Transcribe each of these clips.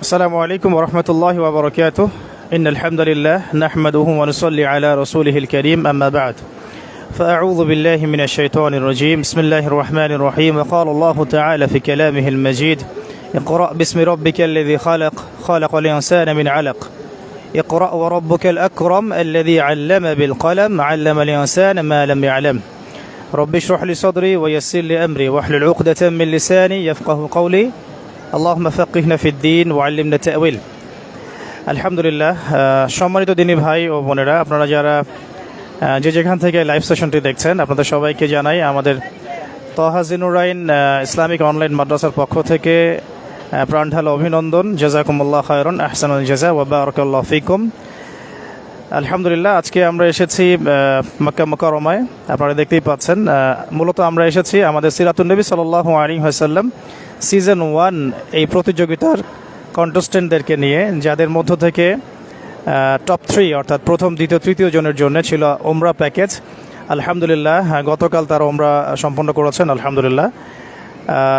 السلام عليكم ورحمة الله وبركاته. إن الحمد لله نحمده ونصلي على رسوله الكريم. أما بعد فأعوذ بالله من الشيطان الرجيم. بسم الله الرحمن الرحيم. وقال الله تعالى في كلامه المجيد اقرأ باسم ربك الذي خلق. خلق الإنسان من علق. اقرأ وربك الأكرم الذي علم بالقلم. علم الإنسان ما لم يعلم. رب اشرح لي صدري ويسر لي أمري. واحلل عقدة من لساني يفقه قولي. আল্লাহমা ফাকিহনা ফিদ্দিন ওয়াইলিম নেতাউল আলহামদুলিল্লাহ সম্মানিত দিনী ভাই ও বোনেরা, আপনারা যারা যে যেখান থেকে লাইভ সেশনটি দেখছেন, আপনাদের সবাইকে জানাই আমাদের তহাজিনুরাইন ইসলামিক অনলাইন মাদ্রাসার পক্ষ থেকে প্রাণঢাল অভিনন্দন। জেজাকুমুল্লাহ খায়রন আহসান জেজা ওয়াবারকাল্লাহ ফিকুম। আলহামদুলিল্লাহ, আজকে আমরা এসেছি মক্কা মকরমায় আপনারা দেখতেই পাচ্ছেন মূলত আমরা এসেছি আমাদের সিরাতুল নবী সাল্লাহ আলী হাসাল্লাম সিজন ওয়ান এই প্রতিযোগিতার কন্টেস্টেন্টদেরকে নিয়ে যাদের মধ্য থেকে টপ থ্রি অর্থাৎ প্রথম দ্বিতীয় তৃতীয় জনের জন্য ছিল ওমরা প্যাকেজ। আলহামদুলিল্লাহ হ্যাঁ, গতকাল তারা ওমরা সম্পন্ন করেছেন আলহামদুলিল্লাহ।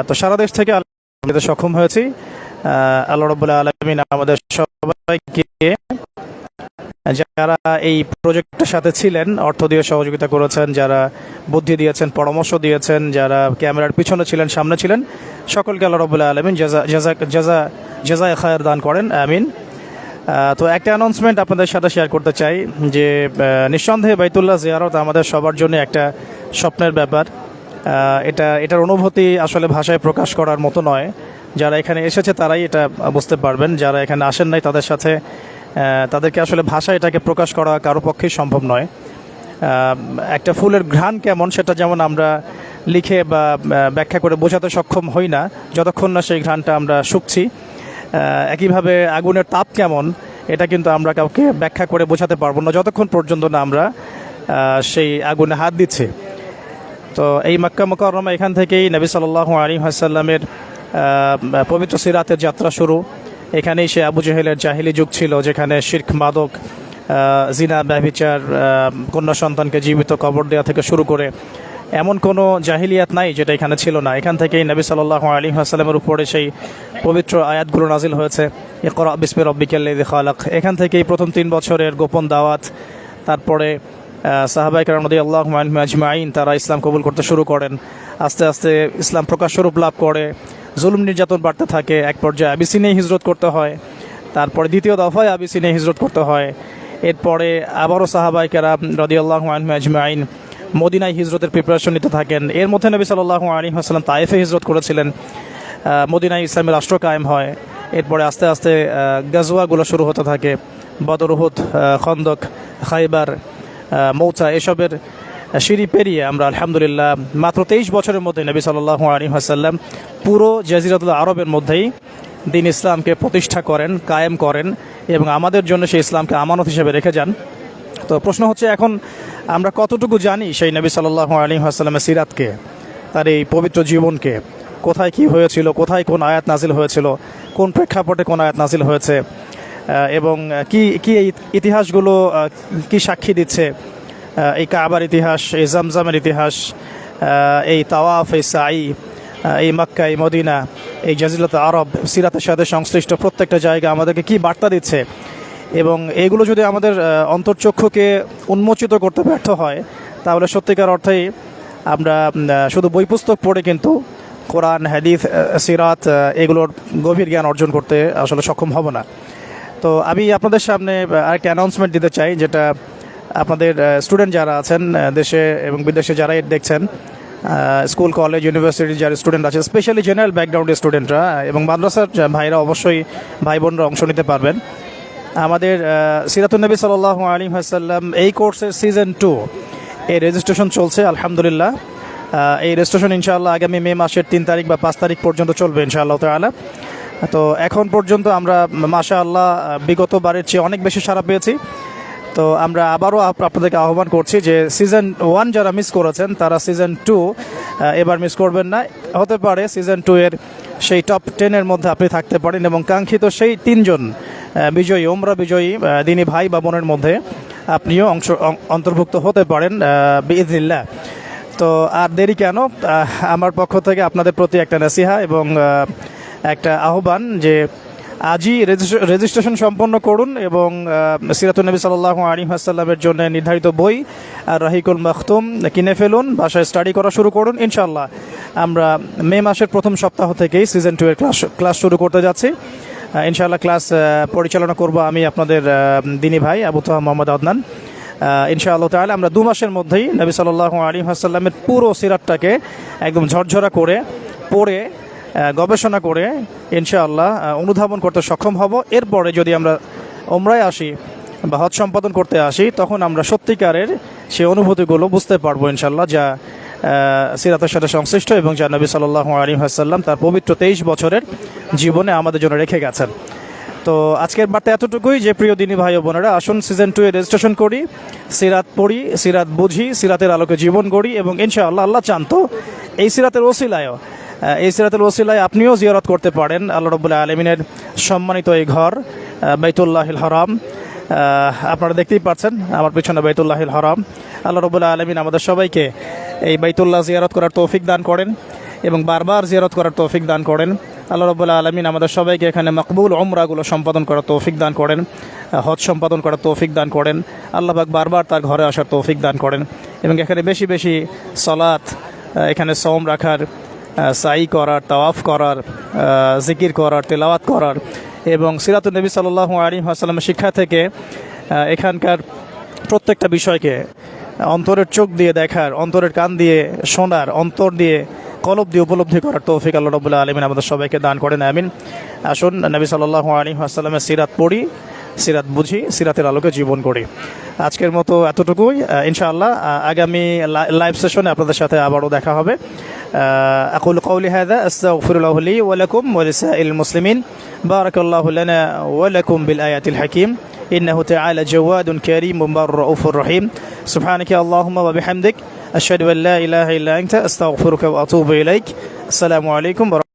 তো সারা দেশ থেকে আলহামদুলিল্লাহ সক্ষম হয়েছি। আল্লাহ রবুল্লাহ আলমিন আমাদের সবাইকে যারা এই প্রজেক্টের সাথে ছিলেন অর্থ দিয়ে সহযোগিতা করেছেন যারা বুদ্ধি দিয়েছেন পরামর্শ দিয়েছেন যারা ক্যামেরার পিছনে ছিলেন সামনে ছিলেন সকলকে আল্লাহ রবুল্লাহ আলমিন জাজা জাজা জাজা খায়ের দান করেন, আমিন। তো একটা অ্যানাউন্সমেন্ট আপনাদের সাথে শেয়ার করতে চাই, যে নিঃসন্দেহে বাইতুল্লাহ জিয়ারত আমাদের সবার জন্য একটা স্বপ্নের ব্যাপার। এটা, এটার অনুভূতি আসলে ভাষায় প্রকাশ করার মতো নয়। যারা এখানে এসেছে তারাই এটা বুঝতে পারবেন, যারা এখানে আসেন নাই তাদের সাথে তাদেরকে আসলে ভাষা এটাকে প্রকাশ করা কারও পক্ষেই সম্ভব নয়। একটা ফুলের ঘ্রাণ কেমন সেটা যেমন আমরা লিখে বা ব্যাখ্যা করে বোঝাতে সক্ষম হই না। যতক্ষণ না সেই ঘ্রাণটা আমরা শুকছি। একইভাবে আগুনের তাপ কেমন, এটা কিন্তু আমরা কাউকে ব্যাখ্যা করে বোঝাতে পারব না। যতক্ষণ পর্যন্ত না আমরা সেই আগুনে হাত দিচ্ছি। তো এই মক্কা মোকাররমা এখান থেকেই নবী সাল্লাল্লাহু আলী হাসাল্লামের পবিত্র সিরাতের যাত্রা শুরু। এখানেই সে আবু জেহেলের জাহিলি যুগ ছিল, যেখানে শির্ক, মাদক জিনা, ব্যভিচার কন্যা সন্তানকে জীবিত কবর দেওয়া থেকে শুরু করে এমন কোনো জাহিলিয়াত নাই যেটা এখানে ছিল না। এখান থেকেই নবী সাল্লাল্লাহু আলী হাসাল্লামের উপরে সেই পবিত্র আয়াতগুলো নাজিল হয়েছে। ইকরা বিসমি রব্বিকাল্লাযী খালাক। এখান থেকেই প্রথম তিন বছরের গোপন দাওয়াত। তারপরে সাহাবাই কারণদি আল্লাহ আজমাইন, তারা ইসলাম কবুল করতে শুরু করেন। আস্তে আস্তে ইসলাম প্রকাশ স্বরূপ লাভ করে। জুলুম নির্যাতন বাড়তে থাকে। এক পর্যায়ে আবিসিনে হিজরত করতে হয়। তারপরে দ্বিতীয় দফায় আবিসিনে হিজরত করতে হয়। এরপরে আবারও সাহাবাই কারাম রদি আল্লাহ আজমাইন মদিনায় হিজরতের প্রিপারেশন নিতে থাকেন। এর মধ্যে নবী সাল্লাহ আলী হাসলাম তাইফে হিজরত করেছিলেন। মদিনায় ইসলামের রাষ্ট্র কায়েম হয়। এরপরে আস্তে আস্তে আহ, গাজওয়াগুলো শুরু হতে থাকে। বদরহুদ খন্দক খাইবার মৌচা এসবের সিঁড়ি পেরিয়ে আমরা আলহামদুলিল্লাহ মাত্র তেইশ বছরের মধ্যে নবী সাল্লাহ আলী হাসাল্লাম পুরো জাজিরাতুল আরবের মধ্যেই দিন ইসলামকে প্রতিষ্ঠা করেন কায়েম করেন এবং আমাদের জন্য সেই ইসলামকে আমানত হিসেবে রেখে যান। তো প্রশ্ন হচ্ছে এখন আমরা কতটুকু জানি সেই নবী সাল্লাহ আলী হাসাল্লামের সিরাতকে, তার এই পবিত্র জীবনকে? কোথায় কি হয়েছিল? কোথায় কোন আয়াত নাজিল হয়েছিল? কোন প্রেক্ষাপটে কোন আয়াত নাজিল হয়েছে? এবং কি কি এই ইতিহাসগুলো কি সাক্ষী দিচ্ছে? এই কাবার ইতিহাস, এই জামজামের ইতিহাস এই তাওয়াফ, এই সাই এই মক্কা, এই মদিনা, এই জাজিলত আরব, সিরাতের সাথে সংশ্লিষ্ট প্রত্যেকটা জায়গা আমাদেরকে কি বার্তা দিচ্ছে? এবং এগুলো যদি আমাদের অন্তর্চক্ষুকে উন্মোচিত করতে ব্যর্থ হয়, তাহলে সত্যিকার অর্থেই আমরা শুধু বই পুস্তক পড়ে কিন্তু কোরআন, হাদিস সিরাত এগুলোর গভীর জ্ঞান অর্জন করতে আসলে সক্ষম হব না। তো আমি আপনাদের সামনে আরেকটা অ্যানাউন্সমেন্ট দিতে চাই, যেটা আপনাদের স্টুডেন্ট যারা আছেন দেশে এবং বিদেশে যারা দেখছেন স্কুল কলেজ ইউনিভার্সিটির যারা স্টুডেন্ট আছে স্পেশালি জেনারেল ব্যাকগ্রাউন্ডের স্টুডেন্টরা এবং মাদ্রাসার ভাইরা অবশ্যই ভাই বোনরা অংশ নিতে পারবেন। আমাদের সিরাতুলনবী সাল্লাহ আলী হাসাল্লাম এই কোর্সের সিজন টু এই রেজিস্ট্রেশন চলছে, আলহামদুলিল্লাহ। এই রেজিস্ট্রেশন ইনশাআল্লাহ আগামী মে মাসের তিন তারিখ বা পাঁচ তারিখ পর্যন্ত চলবে ইনশাআল্লাহ তালা তো এখন পর্যন্ত আমরা মাশা আল্লাহ বিগত বারের চেয়ে অনেক বেশি সারা পেয়েছি। তো আমরা আবারও আপনাদেরকে আহ্বান করছি যে সিজন ওয়ান যারা মিস করেছেন, তারা সিজন টু এবার মিস করবেন না। হতে পারে সিজন টু এর সেই টপ টেনের মধ্যে আপনি থাকতে পারেন এবং কাঙ্ক্ষিত সেই তিনজন বিজয়ী ওমরা বিজয়ী দিনী ভাই বা বোনের মধ্যে আপনিও অংশ অন্তর্ভুক্ত হতে পারেন বিদিল্লা তো আর দেরি কেন? আমার পক্ষ থেকে আপনাদের প্রতি একটা নাসিহা এবং একটা আহ্বান যে আজই রেজিস্ট্রে- রেজিস্ট্রেশন সম্পন্ন করুন এবং আহ, সিরাতুল নবী সাল্লাহ আলী আসাল্লামের জন্য নির্ধারিত বই আর রাহিকুল মাখতুম কিনে ফেলুন বাসায় স্টাডি করা শুরু করুন ইনশাল্লাহ আমরা মে মাসের প্রথম সপ্তাহ থেকেই সিজন টু এর ক্লাস ক্লাস শুরু করতে যাচ্ছি। ইনশাআল্লাহ ক্লাস পরিচালনা করব আমি আপনাদের দিনী ভাই, আবু তাহা, মোহাম্মদ আদনান। ইনশাআল্লাহ তাহলে আমরা দু মাসের মধ্যেই নবী সাল্লাহ আলী আসাল্লামের পুরো সিরাতটাকে একদম ঝরঝরা করে পড়ে গবেষণা করে ইনশাআল্লাহ অনুধাবন করতে সক্ষম হব। এরপরে যদি আমরা ওমরায় আসি বা হজ সম্পাদন করতে আসি, তখন আমরা সত্যিকারের সেই অনুভূতিগুলো বুঝতে পারব ইনশাআল্লাহ, যা সিরাতের সাথে সংশ্লিষ্ট এবং যা নবী সাল্লাহ আলী হাসাল্লাম তার পবিত্র তেইশ বছরের জীবনে আমাদের জন্য রেখে গেছেন। তো আজকের বার্তা এতটুকুই যে প্রিয় দিনী ভাই বোনেরা আসুন সিজন টু এ রেজিস্ট্রেশন করি সিরাত পড়ি সিরাত বুঝি সিরাতের আলোকে জীবন গড়ি এবং ইনশাআল্লাহ আল্লাহ চান তো এই সিরাতের ওসিলায়ও। এই সিরাতের ওসিলায় আপনিও জিয়ারত করতে পারেন। আল্লাহ রবুল্লাহ আলমিনের সম্মানিত এই ঘর আহ, বাইতুল্লাহিল হরাম। আপনারা দেখতেই পাচ্ছেন আমার পিছনে বাইতুল্লাহিল হরাম। আল্লাহ রবুল্লাহ আলমিন আমাদের সবাইকে এই বাইতুল্লাহ জিয়ারত করার তৌফিক দান করেন এবং বারবার জিয়ারত করার তৌফিক দান করেন। আল্লাহ রবুল্লাহ আলমিন আমাদের সবাইকে এখানে মকবুল ওমরাগুলো সম্পাদন করার তৌফিক দান করেন হজ সম্পাদন করার তৌফিক দান করেন আল্লাহবাক বারবার তার ঘরে আসার তৌফিক দান করেন এবং এখানে বেশি বেশি সলাৎ এখানে সম রাখার সাই করার, তাওয়াফ করার জিকির করার, তেলাওয়াত করার এবং সিরাতুল নবী সাল্লাহ আলী আসসালামের শিক্ষা থেকে এখানকার প্রত্যেকটা বিষয়কে অন্তরের চোখ দিয়ে দেখার, অন্তরের কান দিয়ে শোনার, অন্তর দিয়ে কলব দিয়ে উপলব্ধি করার তৌফিক আল্লাহ রবুল্লাহ আলমিন আমাদের সবাইকে দান করেন, আমিন। আসুন নবী সাল্লাহ আলী আসসালামের সিরাত পড়ি, সিরাত বুঝি, সিরাতের আলোকে জীবন করি। আজকের মতো এতটুকুই ইনশাআল্লাহ আগামী লাইভ সেশনে আপনাদের সাথে আবারও দেখা হবে। أقول قولي هذا أستغفر الله لي ولكم ولسائر المسلمين. بارك الله لنا ولكم بالآيات الحكيم. إنه تعالى جواد كريم بر رؤوف رحيم. سبحانك اللهم وبحمدك أشهد أن لا إله إلا أنت أستغفرك وأتوب إليك. السلام عليكم ورحمة